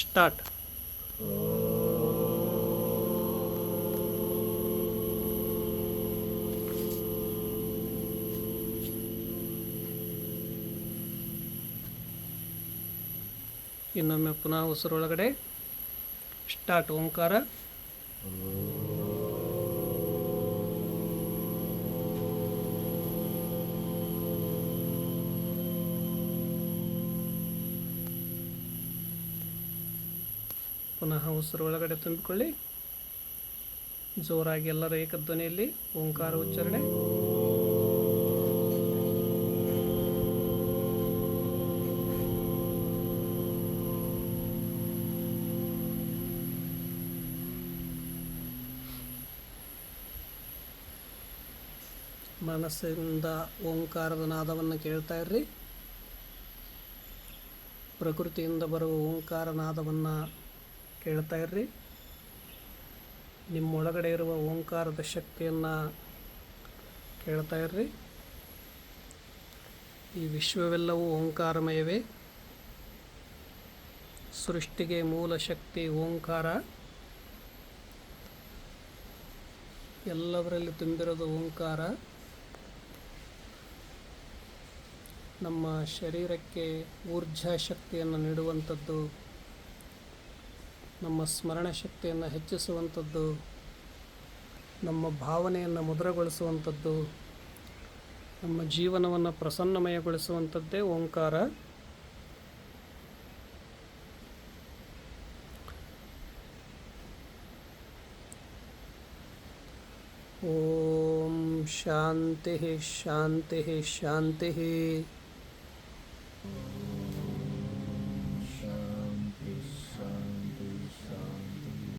Start. ಇನ್ನೊಮ್ಮೆ ಪುನಃ ಉಸಿರೊಳಗಡೆ. Start ಓಂಕಾರ. ಪುನಃ ಉಸಿರೊಳಗಡೆ ತುಂಬಿಕೊಳ್ಳಿ. ಜೋರಾಗಿ ಎಲ್ಲರ ಏಕಧ್ವನಿಯಲ್ಲಿ ಓಂಕಾರ ಉಚ್ಚಾರಣೆ. ಮನಸ್ಸಿಂದ ಓಂಕಾರದ ನಾದವನ್ನು ಕೇಳ್ತಾ ಇರ್ರಿ. ಪ್ರಕೃತಿಯಿಂದ ಬರುವ ಓಂಕಾರ ನಾದವನ್ನು ಕೇಳ್ತಾ ಇರ್ರಿ. ನಿಮ್ಮೊಳಗಡೆ ಇರುವ ಓಂಕಾರದ ಶಕ್ತಿಯನ್ನು ಕೇಳ್ತಾ ಇರ್ರಿ. ಈ ವಿಶ್ವವೆಲ್ಲವೂ ಓಂಕಾರಮಯವೇ. ಸೃಷ್ಟಿಗೆ ಮೂಲ ಶಕ್ತಿ ಓಂಕಾರ. ಎಲ್ಲದರಲ್ಲಿ ತುಂಬಿರೋದು ಓಂಕಾರ. ನಮ್ಮ ಶರೀರಕ್ಕೆ ಊರ್ಜಾ ಶಕ್ತಿಯನ್ನು ನೀಡುವಂಥದ್ದು ನಮ್ಮ ಸ್ಮರಣ ಶಕ್ತಿಯನ್ನು ಹೆಚ್ಚಿಸುವಂಥದ್ದು, ನಮ್ಮ ಭಾವನೆಯನ್ನು ಮುದ್ರಗೊಳಿಸುವಂಥದ್ದು, ನಮ್ಮ ಜೀವನವನ್ನು ಪ್ರಸನ್ನಮಯಗೊಳಿಸುವಂಥದ್ದೇ ಓಂಕಾರ. ಓಂ ಶಾಂತಿ ಶಾಂತಿ ಶಾಂತಿ.